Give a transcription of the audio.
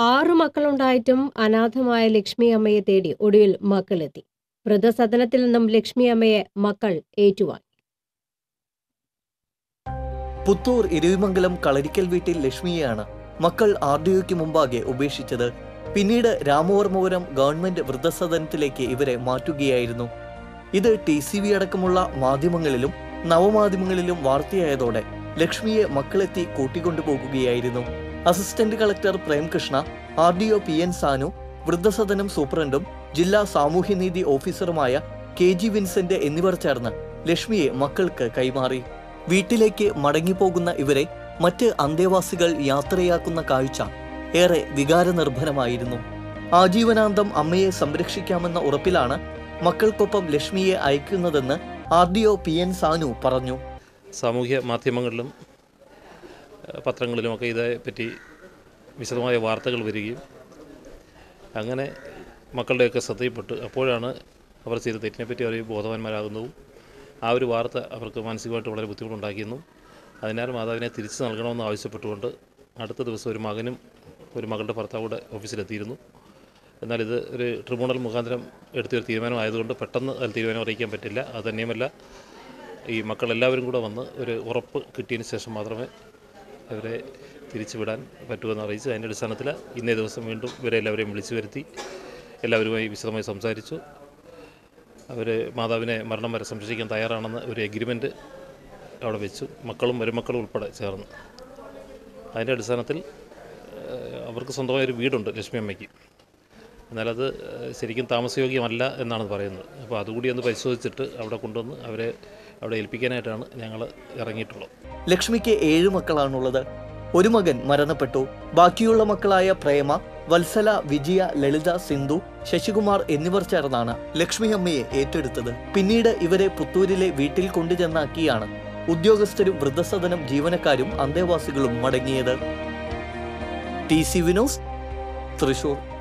ആറു മക്കളുണ്ടായിട്ടും അനാഥമായ ലക്ഷ്മി അമ്മയെ തേടി ഒടുവിൽ മക്കളെത്തി. വൃദ്ധസദനത്തിൽ നിന്നും ലക്ഷ്മി അമ്മയെ മക്കൾ ഏറ്റുവാങ്ങി. പുത്തൂർ ഇരുവിമംഗലം കളരിക്കൽ വീട്ടിൽ ലക്ഷ്മിയെയാണ് മക്കൾ ആർ ഡി ഒക്ക് മുമ്പാകെ ഉപേക്ഷിച്ചത്. പിന്നീട് രാമവർമ്മപുരം ഗവൺമെന്റ് വൃദ്ധസദനത്തിലേക്ക് ഇവരെ മാറ്റുകയായിരുന്നു. ഇത് ടി സി വി അടക്കമുള്ള മാധ്യമങ്ങളിലും നവമാധ്യമങ്ങളിലും വാർത്തയായതോടെ ലക്ഷ്മിയെ മക്കളെത്തി കൂട്ടിക്കൊണ്ടുപോകുകയായിരുന്നു. Assistant collector Premkrishna R D O P N Sanu വൃദ്ധസദനം സൂപ്രണ്ടും ജില്ലാ സാമൂഹ്യനീതി ഓഫീസറുമായ കെ ജി വിൻസെന്റ് എന്നിവർ ചേർന്ന് ലക്ഷ്മിയെ മക്കൾക്ക് കൈമാറി. വീട്ടിലേക്ക് മടങ്ങിപ്പോകുന്ന ഇവരെ മറ്റ് അന്തേവാസികൾ യാത്രയാക്കുന്ന കാഴ്ച ഏറെ വികാരനിർഭരമായിരുന്നു. ആജീവനാന്തം അമ്മയെ സംരക്ഷിക്കാമെന്ന ഉറപ്പിലാണ് മക്കൾക്കൊപ്പം ലക്ഷ്മിയെ അയക്കുന്നതെന്ന് R D O P N Sanu പറഞ്ഞു. സാമൂഹ്യ മാധ്യമങ്ങളിലും പത്രങ്ങളിലുമൊക്കെ ഇതേപ്പറ്റി വിശദമായ വാർത്തകൾ വരികയും അങ്ങനെ മക്കളുടെയൊക്കെ ശ്രദ്ധയിൽപ്പെട്ട് അപ്പോഴാണ് അവർ ചെയ്ത തെറ്റിനെപ്പറ്റി അവർ ബോധവാന്മാരാകുന്നതും ആ ഒരു വാർത്ത അവർക്ക് മാനസികമായിട്ട് വളരെ ബുദ്ധിമുട്ടുണ്ടാക്കിയെന്നും അതിനാൽ മാതാവിനെ തിരിച്ചു നൽകണമെന്ന് ആവശ്യപ്പെട്ടുകൊണ്ട് അടുത്ത ദിവസം ഒരു മകനും ഒരു മകളുടെ ഭർത്താവ് കൂടെ ഓഫീസിലെത്തിയിരുന്നു. എന്നാൽ ഇത് ഒരു ട്രിബ്യൂണൽ മുഖാന്തരം എടുത്തൊരു തീരുമാനമായതുകൊണ്ട് പെട്ടെന്ന് അതിൽ തീരുമാനം അറിയിക്കാൻ പറ്റില്ല. അത് തന്നെയുമല്ല ഈ മക്കളെല്ലാവരും കൂടെ വന്ന് ഒരു ഉറപ്പ് കിട്ടിയതിന് ശേഷം മാത്രമേ ഇവരെ തിരിച്ചുവിടാൻ പറ്റുമെന്ന് അറിയിച്ചു അതിന്റെ അടിസ്ഥാനത്തിൽ ഇന്നേ ദിവസം വീണ്ടും ഇവരെ എല്ലാവരെയും വിളിച്ചു വരുത്തി എല്ലാവരുമായി വിശദമായി സംസാരിച്ചു. അവർ മാതാവിനെ മരണം വരെ സംരക്ഷിക്കാൻ തയ്യാറാണെന്ന് ഒരു എഗ്രിമെന്റ് അവിടെ വെച്ചു. മക്കളും മരുമക്കളും ഉൾപ്പെടെ ചേർന്ന്. അതിന്റെ അടിസ്ഥാനത്തിൽ അവർക്ക് സ്വന്തമായൊരു വീടുണ്ട് ലക്ഷ്മി അമ്മയ്ക്ക്. എന്നാൽ അത് ശരിക്കും താമസയോഗ്യമല്ല എന്നാണ് പറയുന്നത്. അപ്പോൾ അതുകൂടി ഒന്ന് പരിശോധിച്ചിട്ട് അവിടെ കൊണ്ടുവന്ന് അവരെ അവിടെ ഏൽപ്പിക്കാനായിട്ടാണ് ഞങ്ങൾ ഇറങ്ങിയിട്ടുള്ളത്. ലക്ഷ്മിക്ക് ഏഴ് മക്കളാണുള്ളത്. ഒരു മകൻ മരണപ്പെട്ടു. ബാക്കിയുള്ള മക്കളായ പ്രേമ വത്സല വിജയ ലളിത സിന്ധു ശശികുമാർ എന്നിവർ ചേർന്നാണ് ലക്ഷ്മി അമ്മയെ ഏറ്റെടുത്തത്. പിന്നീട് ഇവരെ പുത്തൂരിലെ വീട്ടിൽ കൊണ്ടുചെന്നാക്കിയാണ് ഉദ്യോഗസ്ഥരും വൃദ്ധസദനം ജീവനക്കാരും അന്തേവാസികളും മടങ്ങിയത്. T C Vinos Thrissur.